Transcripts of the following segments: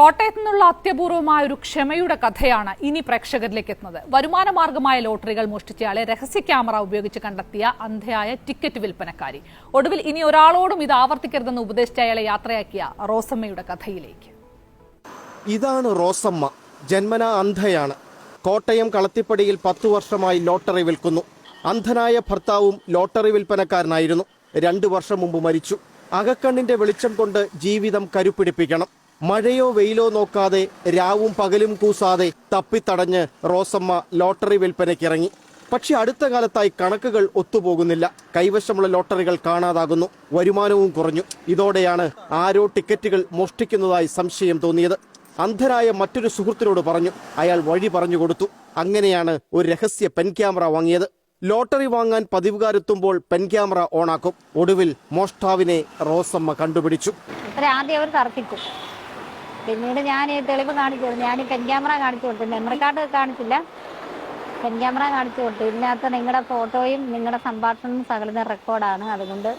കോട്ടയത്ത് നിന്നുള്ള അത്യപൂർവമായ ഒരു ക്ഷമയുടെ കഥയാണ് ഇനി പ്രേക്ഷകരിലേക്ക് എത്തുന്നത്. വരുമാന മാർഗമായ ലോട്ടറികൾ മോഷ്ടിച്ചയാളെ രഹസ്യ ക്യാമറ ഉപയോഗിച്ച് കണ്ടെത്തിയ അന്ധയായ ടിക്കറ്റ് വിൽപ്പനക്കാരി. ഒടുവിൽ ഇനി ഒരാളോടും ഇത് ആവർത്തിക്കരുതെന്ന് ഉപദേശിച്ച അയാളെ യാത്രയാക്കിയ റോസമ്മയുടെ കഥയിലേക്ക്. ഇതാണ് റോസമ്മ. ജന്മന അന്ധയാണ്. കോട്ടയം കളത്തിപ്പടിയിൽ പത്തു വർഷമായി ലോട്ടറി വിൽക്കുന്നു. അന്ധനായ ഭർത്താവും ലോട്ടറി വിൽപ്പനക്കാരനായിരുന്നു. രണ്ടു വർഷം മുമ്പ് മരിച്ചു. അകക്കണ്ണിന്റെ വെളിച്ചം കൊണ്ട് ജീവിതം കരുപ്പിടിപ്പിക്കണം. മഴയോ വെയിലോ നോക്കാതെ രാവും പകലും കൂസാതെ തപ്പിത്തടഞ്ഞ് റോസമ്മ ലോട്ടറി വിൽപ്പനയ്ക്കിറങ്ങി. പക്ഷെ അടുത്ത കാലത്തായി കണക്കുകൾ ഒത്തുപോകുന്നില്ല. കൈവശമുള്ള ലോട്ടറികൾ കാണാതാകുന്നു. വരുമാനവും കുറഞ്ഞു. ഇതോടെയാണ് ആരോ ടിക്കറ്റുകൾ മോഷ്ടിക്കുന്നതായി സംശയം തോന്നിയത്. അന്ധരായ മറ്റൊരു സുഹൃത്തിനോട് പറഞ്ഞു. അയാൾ വഴി പറഞ്ഞു കൊടുത്തു. അങ്ങനെയാണ് ഒരു രഹസ്യ പെൻ ക്യാമറ വാങ്ങിയത്. ലോട്ടറി വാങ്ങാൻ പതിവുകാരെത്തുമ്പോൾ പെൻ ക്യാമറ ഓണാക്കും. ഒടുവിൽ മോഷ്ടാവിനെ റോസമ്മ കണ്ടുപിടിച്ചു. ആദ്യം അവർ തർക്കിച്ചു പിന്നീട് ഞാൻ ഈ തെളിവ് കാണിച്ചു ഞാൻ പെൻ ക്യാമറ കാണിച്ചു കൊടുത്തു മെമ്മറി കാർഡ് കാണിച്ചില്ല. പെൻ ക്യാമറ കാണിച്ചു കൊടുത്തു. ഇതിനകത്ത് നിങ്ങളുടെ ഫോട്ടോയും നിങ്ങളുടെ സംഭാഷണവും സകലുന്ന റെക്കോർഡാണ് അതുകൊണ്ട്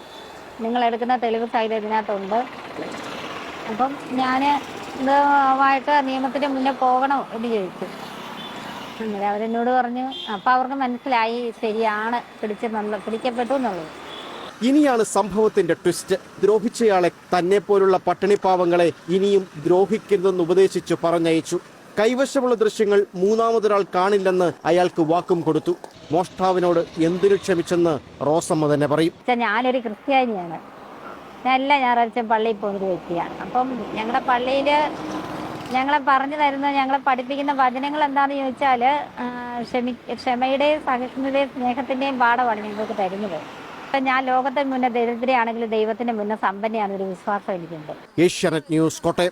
നിങ്ങൾ എടുക്കുന്ന തെളിവ് സൈഡ് ഇതിനകത്തുണ്ട്. അപ്പം ഞാൻ ഇതുമായിട്ട് നിയമത്തിന് മുന്നേ പോകണോ എന്ന് ചോദിച്ചു. അങ്ങനെ അവരെന്നോട് പറഞ്ഞു അപ്പം അവർക്ക് മനസ്സിലായി ശരിയാണ് പിടിച്ച് പിടിക്കപ്പെട്ടു എന്നുള്ളത്. ഇനിയാണ് സംഭവത്തിന്റെ ട്വിസ്റ്റ് ദ്രോഹിച്ചയാളെ തന്നെ പോലുള്ള പട്ടിണിപ്പാവങ്ങളെ ഇനിയും ദ്രോഹിക്കരുതെന്ന് ഉപദേശിച്ചു പറഞ്ഞയച്ചു. കൈവശമുള്ള ദൃശ്യങ്ങൾ മൂന്നാമതൊരാൾ കാണില്ലെന്ന് അയാൾക്ക് വാക്കും കൊടുത്തു. മോഷ്ടാവിനോട് എന്തിനു ക്ഷമിച്ചെന്ന് റോസമ്മ തന്നെ പറയും. ഞാനൊരു ക്രിസ്ത്യാനിയാണ്. ഞാൻ എല്ലാ ഞായറാഴ്ച പള്ളിയിൽ പോകുന്നൊരു വ്യക്തിയാണ്. അപ്പം ഞങ്ങളുടെ പള്ളിയിൽ ഞങ്ങളെ പറഞ്ഞു തരുന്ന ഞങ്ങളെ പഠിപ്പിക്കുന്ന വചനങ്ങൾ എന്താണെന്ന് ചോദിച്ചാൽ ക്ഷമി ക്ഷമയുടെയും സഹിഷ്ണുതയും സ്നേഹത്തിന്റെയും പാഠമാണ് ഞങ്ങൾക്ക് തരുന്നത്. ഞാൻ ലോകത്തെ മുന്നേ ദരിദ്രയാണെങ്കിലും ദൈവത്തിന്റെ മുന്നേ സമ്പന്നയാണ് ഒരു വിശ്വാസം എനിക്കുണ്ട്. ഏഷ്യാനെറ്റ് ന്യൂസ് കോട്ടയം.